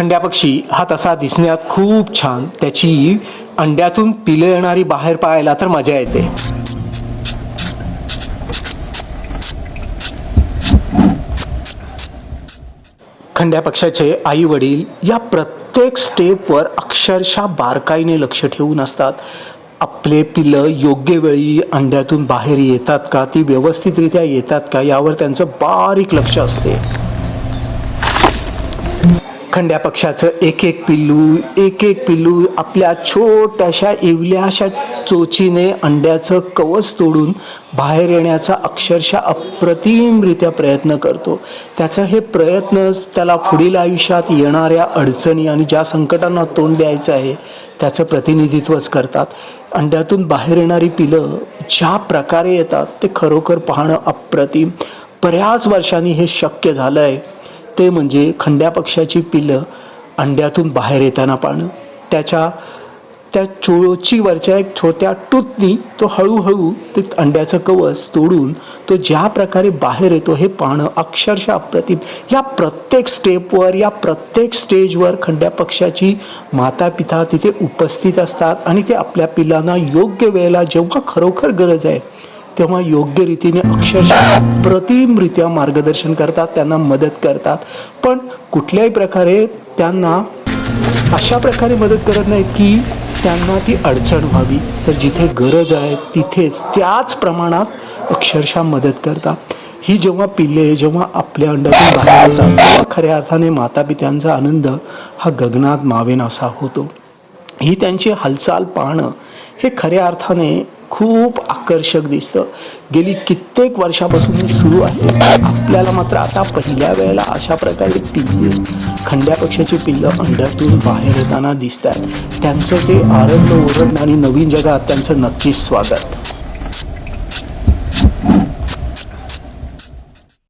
खंड्या पक्षी हा तसा दिसण्यात खूप छान. त्याची अंड्यातून पिलं येणारी बाहेर पाहायला तर मजा येते. खंड्या पक्षाचे आई वडील या प्रत्येक स्टेपवर अक्षरशः बारकाईने लक्ष ठेवून असतात. आपले पिलं योग्य वेळी अंड्यातून बाहेर येतात का? ती व्यवस्थितरित्या येतात का? यावर त्यांचं बारीक लक्ष असते. खंड्या पक्षाचं एक एक पिल्लू एक एक पिल्लू आपल्या छोट्याशा इवल्याशा चोचीने अंड्याचं कवच तोडून बाहेर येण्याचा अक्षरशः अप्रतिमरित्या प्रयत्न करतो. त्याचं हे प्रयत्न त्याला पुढील आयुष्यात येणाऱ्या अडचणी आणि ज्या संकटांना तोंड द्यायचं आहे त्याचं प्रतिनिधित्वच करतात. अंड्यातून बाहेर येणारी पिलं ज्या प्रकारे येतात ते खरोखर पाहणं अप्रतिम. बऱ्याच वर्षांनी हे शक्य झालं आहे ते म्हणजे खंड्या पक्षाची पिलं अंड्यातून बाहेर येताना पाहणं त्याच्या त्या चोचीवरच्या एक छोट्या टूतनी तो हळूहळू ते अंड्याचं कवच तोडून तो ज्या प्रकारे बाहेर येतो हे पाहणं अक्षरशः अप्रतिम. या प्रत्येक स्टेपवर या प्रत्येक स्टेजवर खंड्या पक्षाची माता पिता तिथे उपस्थित असतात आणि ते आपल्या पिलांना योग्य वेळेला जेव्हा खरोखर गरज आहे तेव्हा योग्य रीतीने अक्षरशः प्रतिमरित्या मार्गदर्शन करतात त्यांना मदत करतात. पण कुठल्याही प्रकारे त्यांना अशा प्रकारे मदत करत नाहीत की त्यांना ती अडचण व्हावी. तर जिथे गरज आहे तिथेच त्याच प्रमाणात अक्षरशः मदत करतात. ही जेव्हा पिल्ले जेव्हा आपल्या अंडातून बाहेर येतात तेव्हा खऱ्या अर्थाने मातापित्यांचा आनंद हा गगनात मावेन असा होतो. ही त्यांची हालचाल पाहणं हे खऱ्या अर्थाने खूप आकर्षक दिसतं. गेली कित्येक वर्षापासून हे सुरू आहे. आपल्याला मात्र आता पहिल्या वेळेला अशा प्रकारे पिल्ले खंड्या पक्षाची पिल्लं अंड्यातून बाहेर येताना दिसतात त्यांचं ते आनंद ओरडणं आणि नवीन जगात त्यांचं नक्कीच स्वागत.